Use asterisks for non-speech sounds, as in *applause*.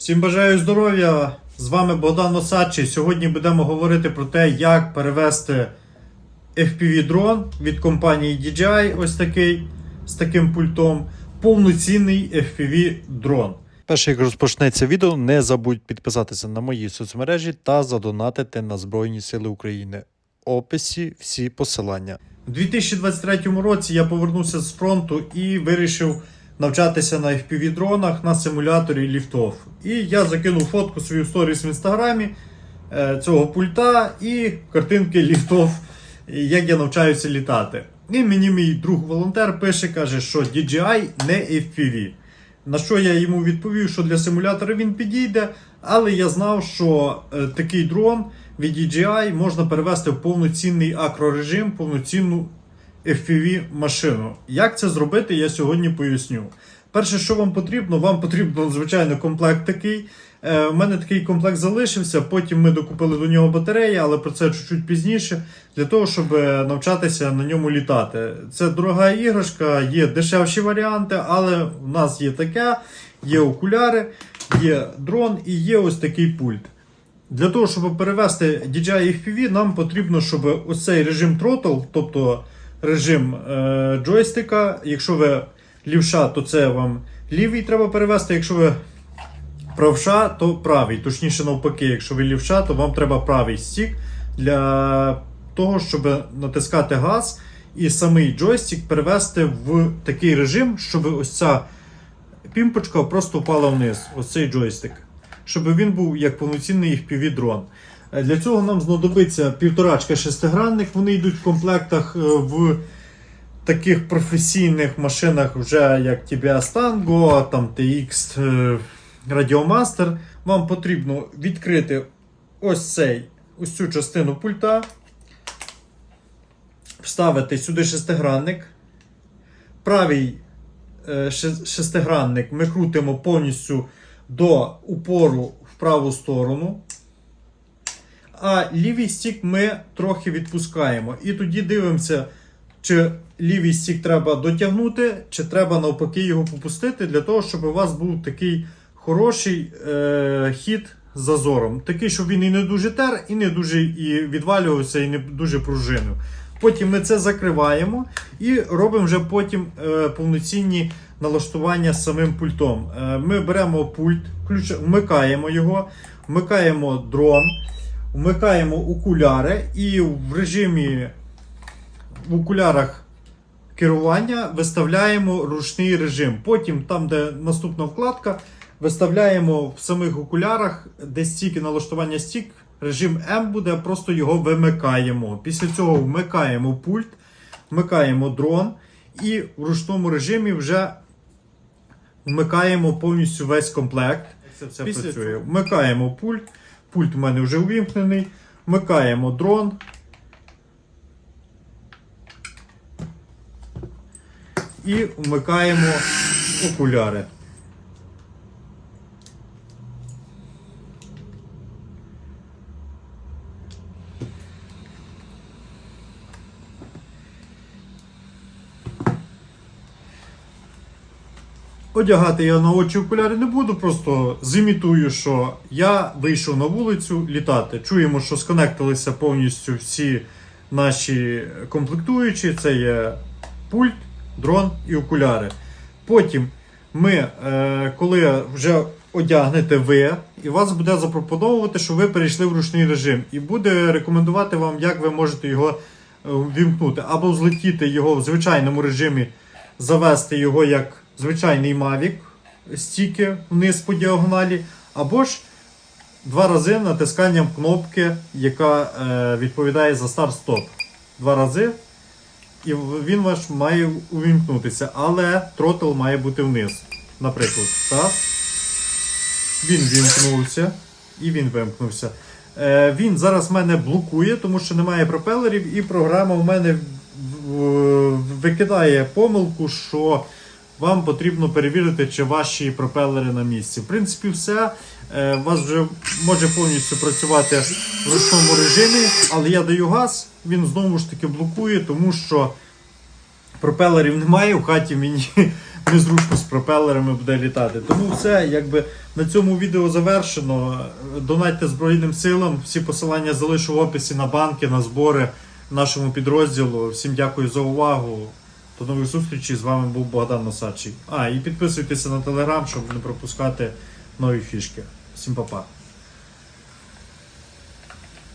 Всім бажаю здоров'я! З вами Богдан Осадчий. Сьогодні будемо говорити про те, як перевести FPV-дрон від компанії DJI, ось такий з таким пультом, повноцінний FPV-дрон. Перше, як розпочнеться відео, не забудь підписатися на мої соцмережі та задонатити на Збройні Сили України. Описі всі посилання. У 2023 році я повернувся з фронту і вирішив навчатися на FPV-дронах на симуляторі ліфтов. І я закинув фотку свою сторіс в інстаграмі е, цього пульта і картинки ліфтов, як я навчаюся літати. І мені мій друг-волонтер пише, каже, що DJI не FPV. На що я йому відповів, що для симулятора він підійде, але я знав, що е, такий дрон від DJI можна перевести в повноцінний акрорежим, повноцінну FPV машину. Як це зробити, я сьогодні поясню. Перше, що вам потрібно, вам потрібно, звичайно, комплект такий. Е, У мене такий комплект залишився, потім ми докупили до нього батареї, але про це чуть-чуть пізніше, для того, щоб е, навчатися на ньому літати. Це дорога іграшка, є дешевші варіанти, але в нас є таке, є окуляри, є дрон і є ось такий пульт. Для того, щоб перевести DJI FPV, нам потрібно, щоб ось цей режим Throttle, тобто режим е, джойстика, якщо ви лівша, то це вам лівий треба перевести, якщо ви правша, то правий. Точніше, навпаки, якщо ви лівша, то вам треба правий стік для того, щоб натискати газ і самий джойстик перевести в такий режим, щоб ось ця пімпочка просто впала вниз. Ось цей джойстик. Щоб він був як повноцінний FPV дрон. Е, Для цього нам знадобиться півторачка шестигранних. Вони йдуть в комплектах е, в таких професійних машинах, вже як TBS Tango, там TX е, Radiomaster. Вам потрібно відкрити ось цей, ось цю частину пульта, вставити сюди шестигранник. Правий е, шестигранник ми крутимо повністю до упору в праву сторону. А лівий стік ми трохи відпускаємо. І тоді дивимося, чи лівий стік треба дотягнути, чи треба навпаки його попустити, для того, щоб у вас був такий хороший е, хід зазором. Такий, щоб він і не дуже тер, і не дуже і відвалювався, і не дуже пружинив. Потім ми це закриваємо і робимо вже потім е, повноцінні налаштування самим пультом. Е, ми беремо пульт, ключ, вмикаємо його, вмикаємо дрон, вмикаємо окуляри і в режимі в окулярах керування виставляємо ручний режим. Потім, там, де наступна вкладка, виставляємо в самих окулярах, де стільки налаштування стік, режим М буде, просто його вимикаємо. Після цього вмикаємо пульт, вмикаємо дрон і в ручному режимі вже вмикаємо повністю весь комплект. Це все Після працює. Вмикаємо пульт. Пульт у мене вже увімкнений. Вмикаємо дрон. І вмикаємо окуляри. Одягати я на очі окуляри не буду, просто зімітую, що я вийшов на вулицю літати. Чуємо, що сконектилися повністю всі наші комплектуючі. Це є пульт, дрон і окуляри. Потім ми, е, коли вже одягнете ви, і вас буде запропоновувати, що ви перейшли в ручний режим, і буде рекомендувати вам, як ви можете його е, ввімкнути, або злетіти його в звичайному режимі, завести його як звичайний Mavic, стіки вниз по діагоналі, або ж два рази натисканням кнопки, яка е, відповідає за старт-стоп. Два рази. І він ваш має увімкнутися, але тротл має бути вниз. Наприклад, так. Він вімкнувся і він вимкнувся. Е, він зараз мене блокує, тому що немає пропелерів, і програма в мене викидає помилку, що вам потрібно перевірити, чи ваші пропелери на місці. В принципі, все. Е, У вас вже може повністю працювати в ручному режимі, але я даю газ, він знову ж таки блокує, тому що пропелерів немає, в хаті мені *laughs* незручно з пропелерами буде літати. Тому все, якби на цьому відео завершено. Донайте Збройним силам. Всі посилання залишу в описі на банки, на збори нашому підрозділу. Всім дякую за увагу. До нових зустрічей. З вами був Богдан Носачий. А, і підписуйтеся на телеграм, щоб не пропускати нові фішки. Всім па-па.